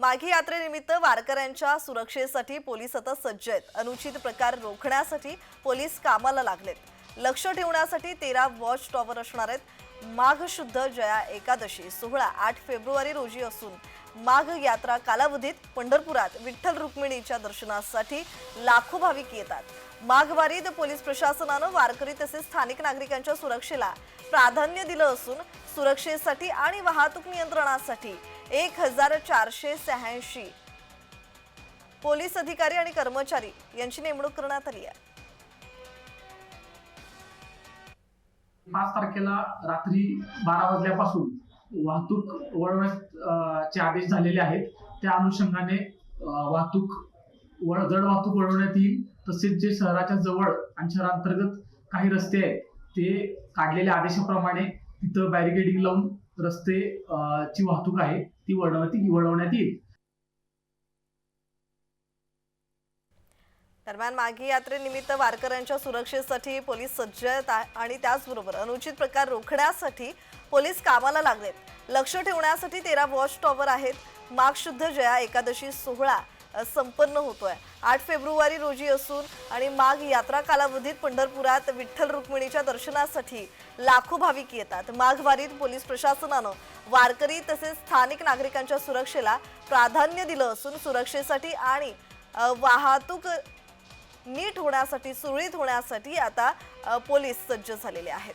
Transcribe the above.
माघी यात्रेनिमित्त वारकऱ्यांच्या सुरक्षेसाठी पोलीस आता सज्ज आहेत. अनुचित प्रकार रोखण्यासाठी पोलीस कामाला लागलेत. लक्ष ठेवण्यासाठी तेरा वॉच टॉवर असणार आहेत. माघ शुद्ध जया एकादशी सोहळा आठ फेब्रुवारी रोजी असून माघ यात्रा कालावधीत पंढरपुरात विठ्ठल रुक्मिणीच्या दर्शनासाठी लाखो भाविक येतात. माघवारीत पोलीस प्रशासनानं वारकरी तसेच स्थानिक नागरिकांच्या सुरक्षेला प्राधान्य दिलं असून सुरक्षेसाठी आणि वाहतूक नियंत्रणासाठी एक हजार चारशे शहाऐंशी पोलीस अधिकारी आणि कर्मचारी यांची नेमणूक करण्यात आली आहे. पाच तारखेला रात्री बारा वाजल्यापासून वाहतूक वळवण्याचे आदेश झालेले आहेत. त्या अनुषंगाने वाहतूक वळ जड वाहतूक वळवण्यात येईल. तसेच जे शहराच्या जवळ आणि शहरांतर्गत काही रस्ते आहेत ते काढलेल्या आदेशाप्रमाणे तिथं बॅरिकेडिंग लावून रस्ते ची वाहतूक आहे ती वळवती वळवण्यात येईल. दरम्यान माघी यात्रेनिमित्त वारकऱ्यांच्या सुरक्षेसाठी पोलीस सज्ज आहेत आणि त्याचबरोबर अनुचित प्रकार रोखण्यासाठी पोलीस कामाला लागलेत. लक्ष ठेवण्यासाठी तेरा वॉच टॉवर आहेत. माघ शुद्ध जया एकादशी सोहळा संपन्न होतोय. आठ फेब्रुवारी रोजी असून आणि माघ यात्रा कालावधीत पंढरपुरात विठ्ठल रुक्मिणीच्या दर्शनासाठी लाखो भाविक येतात. माघवारीत पोलीस प्रशासनानं वारकरी तसेच स्थानिक नागरिकांच्या सुरक्षेला प्राधान्य दिलं असून सुरक्षेसाठी आणि वाहतूक नीट होण्यासाठी सुरळीत होण्यासाठी आता पोलीस सज्ज झालेले आहेत.